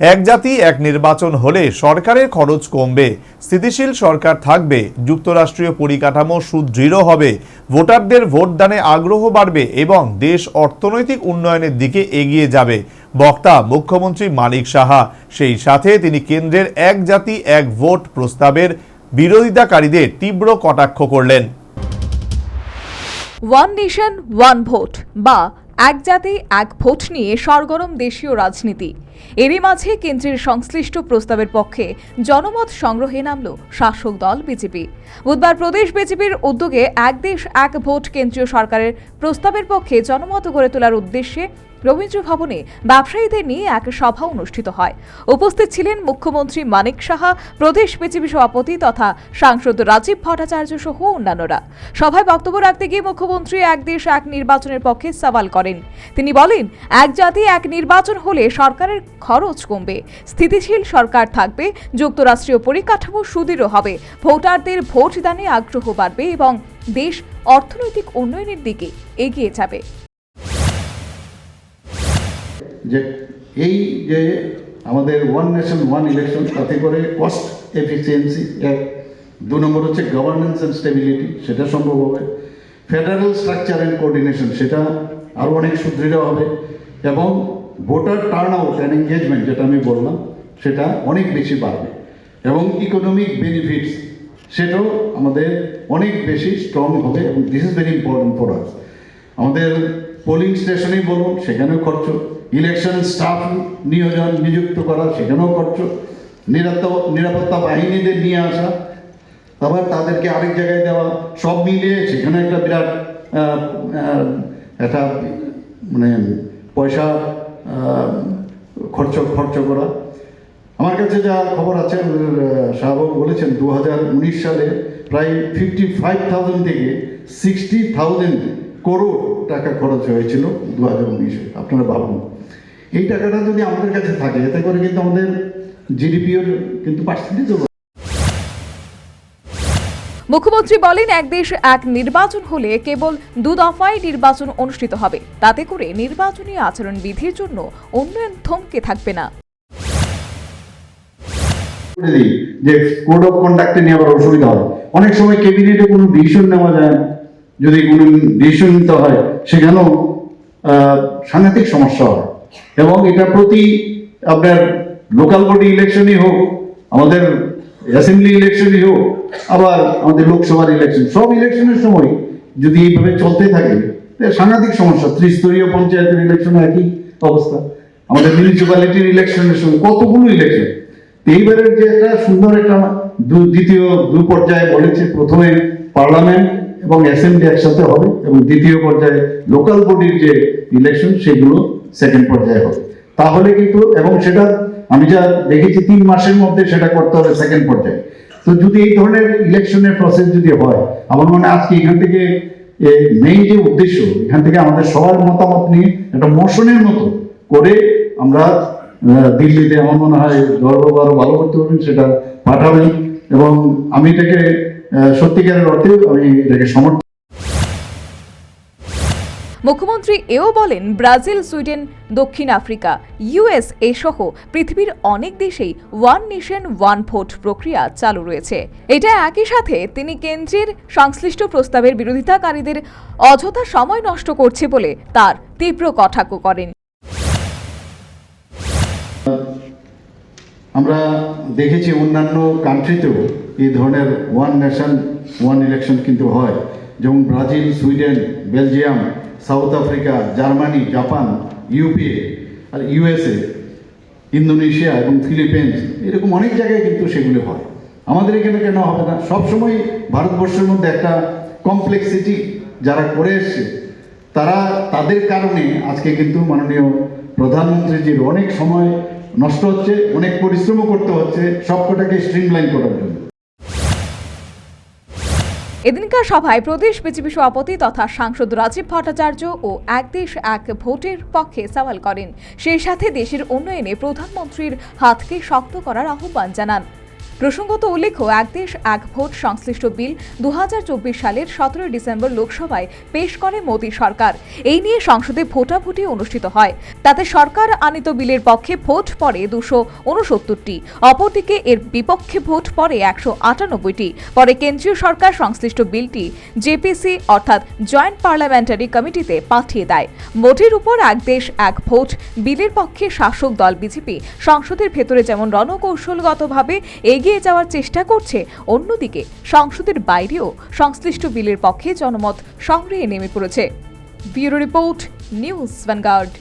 এক জাতি, এক নির্বাচন হলে সরকারের খরচ কমবে। স্থিতিশীল সরকার থাকবে, যুক্তরাষ্ট্রীয় পরিকাঠামো সুদৃঢ় হবে, ভোটারদের ভোটদানে আগ্রহ বাড়বে এবং দেশ অর্থনৈতিক উন্নয়নের দিকে এগিয়ে যাবে। বক্তা মুখ্যমন্ত্রী মানিক সাহা, সেই সাথে তিনি কেন্দ্রের এক জাতি, এক ভোট প্রস্তাবের বিরোধিতাকারীদের তীব্র কটাক্ষ করলেন। ওয়ান নেশন, ওয়ান ভোট বা এক জাতি, এক ভোট নিয়ে সরগরম দেশীয় রাজনীতি। এরই মাঝে কেন্দ্রের সংশ্লিষ্ট প্রস্তাবের পক্ষে জনমত সংগ্রহে নামল শাসক দল বিজেপি। বুধবার প্রদেশ বিজেপির উদ্যোগে এক দেশ, এক ভোট কেন্দ্রীয় সরকারের প্রস্তাবের পক্ষে জনমত গড়ে তোলার উদ্দেশ্যে রবীন্দ্র ভবনে ব্যবসায়ীদের নিয়ে এক সভা অনুষ্ঠিত হয়। উপস্থিত ছিলেন মুখ্যমন্ত্রী মানিক সাহা, প্রদেশ বিজেপি সভাপতি তথা সাংসদ রাজীব ভট্টাচার্য সহ অন্যান্যরা। সভায় বক্তব্য রাখতে গিয়ে মুখ্যমন্ত্রী এক দেশ, এক নির্বাচনের পক্ষে সওয়াল করেন। তিনি বলেন, এক জাতি, এক নির্বাচন হলে সরকারের খরচ কমবে। স্থিতিশীল সরকার থাকবে, যুক্তরাষ্ট্রীয় পরিকাঠামো সুদৃঢ় হবে, ভোটারদের ভোটদানে আগ্রহ বাড়বে এবং দেশ অর্থনৈতিক উন্নয়নের দিকে এগিয়ে যাবে। যে এই যে আমাদের ওয়ান নেশন ওয়ান ইলেকশন তাতে করে কস্ট এফিসিয়েন্সি দু নম্বর হচ্ছে গভর্নেন্স অ্যান্ড স্টেবিলিটি সেটা সম্ভব হবে। ফেডারেল স্ট্রাকচার অ্যান্ড কোঅর্ডিনেশন সেটা আরও অনেক সুদৃঢ় হবে এবং voter turnout and engagement যেটা আমি বললাম, সেটা অনেক বেশি বাড়বে। এবং ইকোনমিক বেনিফিটস সেটাও আমাদের অনেক বেশি স্ট্রং হবে এবং this is very important for us আমাদের পোলিং স্টেশনেই বলুন, সেখানেও খরচ। ইলেকশন স্টাফ নিয়োজন নিযুক্ত করা, সেখানেও খরচ। নিরাপত্তা নিরাপত্তা বাহিনীদের নিয়ে আসা, আবার তাদেরকে আরেক জায়গায় দেওয়া, সব মিলিয়ে সেখানে একটা বিরাট একটা মানে পয়সা খরচ খরচ করা। আমার কাছে যা খবর আছে শাহবাবু বলেছেন দু হাজার উনিশ সালে প্রায় ফিফটি ফাইভ থাউজেন্ড থেকে সিক্সটি থাউজেন্ড করোড় টাকা খরচ হয়েছিল দু হাজার উনিশে। আপনারা ভাবুন। এই টাকাটা যদি আমাদের কাছে থাকে, এতে করে কিন্তু আমাদের জিডিপির কিন্তু পার্সেন্টেজ মুখ্যমন্ত্রী বলেন, এক দেশ এক নির্বাচন হলে কেবল দু দফায় নির্বাচন অনুষ্ঠিত হবে। তাতে করে নির্বাচনী আচরণ বিধির জন্য উন্নয়ন থমকে থাকবে না। যে কোড অফ কন্ডাক্টে নিয়ে অসুবিধা হয়, অনেক সময় ক্যাবিনেটে কোনো ডিসিশন নেওয়া যায় যদি কোনো ডিসিশন নিতে হয়, সেখানেও সাংঘাতিক সমস্যা হয়। এবং এটা প্রতি আপনার লোকাল বডি ইলেকশনই হোক, আমাদের অ্যাসেম্বলি ইলেকশনই হোক, আবার আমাদের লোকসভার ইলেকশন সব ইলেকশনের সময় যদি এইভাবে চলতে থাকে সাংঘাতিক সমস্যা। ত্রিস্তরীয় পঞ্চায়েতের ইলেকশন একই অবস্থা। আমাদের মিউনিসিপ্যালিটির ইলেকশনের সময় কতগুলো ইলেকশন এইবারের যে একটা সুন্দর একটা দ্বিতীয় দু পর্যায়ে বলেছে, প্রথমে পার্লামেন্ট এবং অ্যাসেম্বলি একসাথে হবে এবং দ্বিতীয় পর্যায়ে লোকাল বডির যে ইলেকশন সেগুলো সেকেন্ড পর্যায়ে হবে। তাহলে কিন্তু, এবং সেটা আমি যা দেখেছি তিন মাসের মধ্যে সেটা করতে হবে সেকেন্ড পর্যায়ে তো যদি এই ধরনের ইলেকশনের প্রসেস যদি হয়, আমার মনে আজকে এখান থেকে মেইন যে উদ্দেশ্য, এখান থেকে আমাদের সবার মতামত নিয়ে একটা মোশনের মতো করে আমরা দিল্লিতে আমার মনে হয় গর্ব আরও ভালো করতে পারবেন, সেটা পাঠাবেন। এবং আমি এটাকে সত্যিকারের অর্থে আমি এটাকে সমর্থন মুখ্যমন্ত্রী এও বলেন, ব্রাজিল, সুইডেন, দক্ষিণ আফ্রিকা ইউএসএ সহ পৃথিবীর অনেক দেশেই ওয়ান নেশন, ওয়ান ভোট প্রক্রিয়া চালু রয়েছে। এটা একই সাথে তিনি কেন্দ্রের সংশ্লিষ্ট প্রস্তাবের বিরোধিতাকারীদের অযথা সময় নষ্ট করছে বলে তার তীব্র কটাক্ষ করেন। আমরা দেখেছি অন্যান্য কান্ট্রিতেও এই ধরনের ওয়ান নেশন, ওয়ান ইলেকশন কিন্তু হয়। যেমন Brazil, Sweden, Belgium South Africa, Germany, Japan UPA আর ইউএসএ ইন্দোনেশিয়া এবং ফিলিপিন্স এরকম অনেক জায়গায় কিন্তু সেগুলো হয়। আমাদের এখানে কেন হবে না? সবসময় ভারতবর্ষের মধ্যে একটা কমপ্লেক্সিটি যারা করে এসছে, তারা তাদের কারণে আজকে কিন্তু মাননীয় প্রধানমন্ত্রীজির অনেক সময় নষ্ট হচ্ছে, অনেক পরিশ্রমও করতে হচ্ছে, সবকটাকে স্ট্রিমলাইন করার জন্য। এদিনকার সভায় প্রদেশ বিজেপি সভাপতি তথা সাংসদ রাজীব ভট্টাচার্য ও এক দেশ এক ভোটের পক্ষে সওয়াল করেন। সেই সাথে দেশের উন্নয়নে প্রধানমন্ত্রীর হাতকে শক্ত করার আহ্বান জানান। প্রসঙ্গত উল্লেখ্য এক দেশ এক ভোট সংশ্লিষ্ট বিল দু হাজার চব্বিশ সালের সতেরোই ডিসেম্বর লোকসভায় পেশ করে মোদী সরকার। এই নিয়ে সংসদে ভোটাভুটি অনুষ্ঠিত হয়। তাতে সরকার আনিত বিলের পক্ষে ভোট পড়ে দুশো উনসত্তরটি, অপরদিকে এর বিপক্ষে ভোট পড়ে একশো আটানব্বইটি। পরে কেন্দ্রীয় সরকার সংশ্লিষ্ট বিলটি জেপিসি অর্থাৎ জয়েন্ট পার্লামেন্টারি কমিটিতে পাঠিয়ে দেয়। মোটির উপর এক দেশ এক ভোট, বিলের পক্ষে শাসক দল বিজেপি। সংসদের ভেতরে যেমন রণকৌশলগতভাবে এগিয়ে যাওয়ার চেষ্টা করছে। অন্যদিকে, সংসদের বাইরেও সংশ্লিষ্ট বিলের পক্ষে জনমত সংগ্রহে নেমে পড়েছে। Bureau report, news Vanguard.